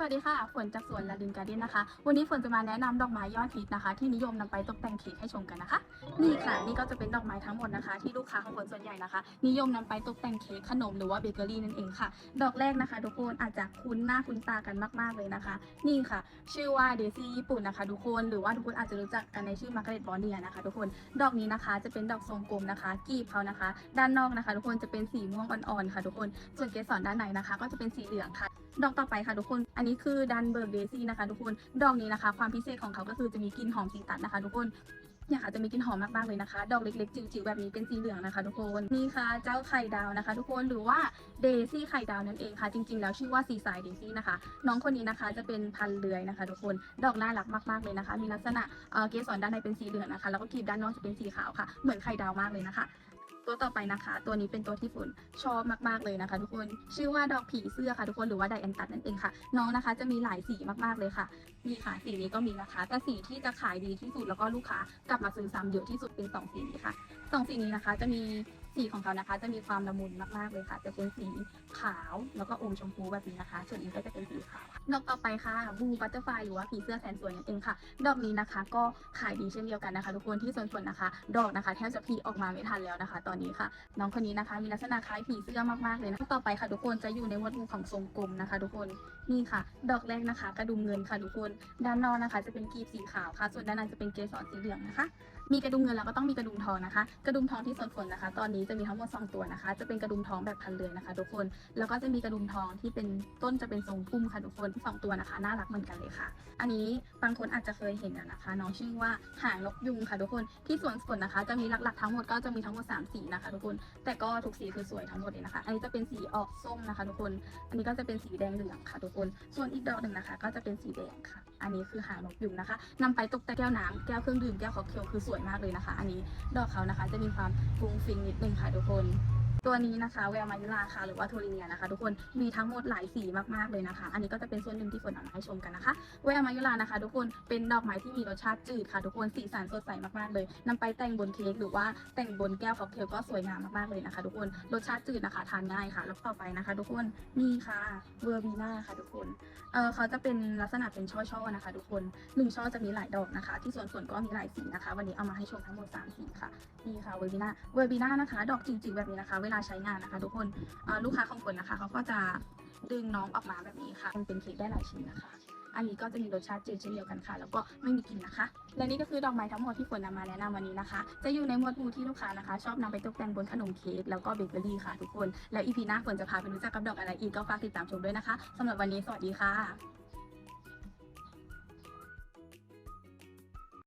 สวัสดีค่ะ ฝนจากสวนลาดินการ์เด้นนะคะ วันนี้ฝนจะมาแนะนำดอกไม้ยอดฮิตนะคะ ที่นิยมนำไปตกแต่งเค้กให้ชมกันนะคะ นี่ค่ะ นี่ก็จะเป็นดอกไม้ทั้งหมดนะคะ ที่ลูกค้าของฝนส่วนใหญ่นะคะ นิยมนำไปตกแต่งเค้กขนมหรือว่าเบเกอรี่นั่นเองค่ะ ดอกแรกนะคะ ทุกคนอาจจะคุ้นหน้าคุ้นตากันมาก ๆเลยนะคะ นี่ค่ะ ชื่อว่าเดซี่ญี่ปุ่นนะคะ ทุกคนหรือว่าทุกคนอาจจะรู้จักกันในชื่อมาร์กาเร็ตบอนเนียนะคะ ทุกคนดอกนี้นะคะจะเป็นดอกทรงกลมนะคะ กีบเขานะคะ ด้านนอกนะคะ ทุกคนจะเป็นสีม่วงอ่อนๆค่ะ ทุกคนส่วนเกสรด้านในนะคะ ก็จะเป็นสีเหลืองค่ะ ดอกต่อไปค่ะทุกคน อันนี้คือดันเบิร์กเดซี่นะคะ ทุกคน ดอกนี้นะคะ ความพิเศษของเขาก็คือจะมีกลิ่นหอมสีตัดนะคะ ทุกคนเนี่ยค่ะจะมีกลิ่นหอมมากๆเลยนะคะ ดอกเล็กๆ จิ๋วๆแบบนี้เป็นสีเหลืองนะคะ ทุกคนนี่ค่ะเจ้าไข่ดาวนะคะ ทุกคนหรือว่าเดซี่ไข่ดาวนั่นเองค่ะ จริงๆ แล้วชื่อว่าซีไซด์เดซี่นะคะ น้องคนนี้นะคะจะเป็นพันเลือยนะคะ ทุกคนดอกน่ารักมากๆเลยนะคะ มีลักษณะเอ่อเกสรด้านในเป็นสีเหลืองนะคะแล้วก็กลีบด้านนอกจะเป็นสีขาวค่ะ เหมือนไข่ดาวมากเลยนะคะ ตัวต่อไปนะคะ ตัวนี้เป็นตัวที่ฝนชอบมากๆเลยนะคะ ทุกคนชื่อว่าดอกผีเสื้อค่ะทุกคนหรือว่าไดแอนตัสนั่นเองค่ะ น้องนะคะจะมีหลายสีมากๆเลยค่ะนี่ค่ะสีนี้ก็มีนะคะแต่สีที่จะขายดีที่สุดแล้วก็ลูกค้ากลับมาซื้อซ้ำเยอะที่สุดเป็นสองสีนี้ค่ะสองสีนี้นะคะ จะมีสีของเขานะคะ จะมีความละมุนมากๆเลยค่ะ จะเป็นสีขาวแล้วก็อมชมพูแบบนี้นะคะ ส่วนนี้ก็จะเป็น ดอกต่อไปค่ะบูบัตเตอร์ไฟหรือว่าผีเสื้อแสนสวยนั่นเองค่ะ ดอกนี้นะคะก็ขายดีเช่นเดียวกันนะคะทุกคนที่สวนฝนนะคะ ดอกนะคะแทบจะพีออกมาไม่ทันแล้วนะคะ ตอนนี้ค่ะ น้องคนนี้นะคะ มีลักษณะคล้ายผีเสื้อมากๆเลยนะต่อไปค่ะ ทุกคนจะอยู่ในหมวดหมู่ของทรงกลมนะคะ ทุกคนนี่ค่ะ ดอกแรกนะคะ กระดุมเงินค่ะทุกคน ด้านนอกนะคะ จะเป็นกลีบสีขาวค่ะ ส่วนด้านในจะเป็นเกสรสีเหลืองนะคะ มีกระดุมเงินแล้วก็ต้องมีกระดุมทองนะคะ กระดุมทองที่สวนฝนนะคะ ตอนนี้จะมีทั้งหมด2ตัวนะคะ จะเป็นกระดุมทองแบบพันเลยนะคะ ทุกคน แล้วก็จะมีกระดุมทองที่เป็นต้นจะเป็นทรงพุ่มค่ะทุกคนสองตัวนะคะ น่ารักเหมือนกันเลยค่ะ อันนี้บางคนอาจจะเคยเห็นนะคะ น้องชื่อว่าหางนกยุงค่ะทุกคน ที่สวนฝนนะคะ จะมีหลักๆทั้งหมดก็จะมีทั้งหมด3สีนะคะ ทุกคน แต่ก็ทุกสีคือสวยทั้งหมดเลยนะคะ อันนี้จะเป็นสีออกส้มนะคะ ทุกคน อันนี้ก็จะเป็นสีแดงเหลืองค่ะ ทุกคน ส่วนอีกดอกหนึ่งนะคะ ก็จะเป็นสีแดงค่ะ อันนี้คือหางนกยุงนะคะนำไปตกแต่แก้วน้ำแก้วเครื่องดื่มแก้วค็อกเทลคือสวยมากเลยนะคะ อันนี้ดอกเขานะคะจะมีความฟุ้งฟิงนิดนึงค่ะทุกคน ตัวนี้นะคะแววมายุลาค่ะหรือว่าโทลิเนียนะคะ ทุกคนมีทั้งหมดหลายสีมากๆเลยนะคะ อันนี้ก็จะเป็นส่วนหนึ่งที่ฝนเอามาให้ชมกันนะคะแววมายุลานะคะ ทุกคนเป็นดอกไม้ที่มีรสชาติจืดค่ะ ทุกคนสีสันสดใสมากๆเลยนำไปแต่งบนเค้กหรือว่าแต่งบนแก้วค็อกเทลก็สวยงามมากๆเลยนะคะ ทุกคนรสชาติจืดนะคะทานง่ายค่ะ แล้วต่อไปนะคะ ทุกคนนี่ค่ะเวอร์บีนาค่ะ ทุกคนเออเขาจะเป็นลักษณะเป็นช่อๆนะคะ ทุกคนหนึ่งช่อจะมีหลายดอกนะคะ ที่สวนฝนก็มีหลายสีนะคะ วันนี้เอามาให้ชมทั้งหมดสามสีค่ะนี่ค่ะเวอร์บีนาเวอร์บีนานะคะ ดอกจริงๆแบบนี้นะคะเวลาใช้งานนะคะ ทุกคนลูกค้าของฝนนะคะเขาก็จะดึงน้องออกมาแบบนี้ค่ะมันเป็นเค้กได้หลายชิ้นนะคะ อันนี้ก็จะมีรสชาติจืดเช่นเดียวกันค่ะ แล้วก็ไม่มีกลิ่นนะคะ และนี่ก็คือดอกไม้ทั้งหมดที่ฝนนำมาแนะนำวันนี้นะคะ จะอยู่ในหมวดหมู่ที่ลูกค้านะคะ ชอบนำไปตกแต่งบนขนมเค้กแล้วก็เบเกอรี่ค่ะทุกคน แล้วอีพีหน้าฝนจะพาไปรู้จักกับดอกอะไรอีกก็ฝากติดตามชมด้วยนะคะสำหรับวันนี้สวัสดีค่ะ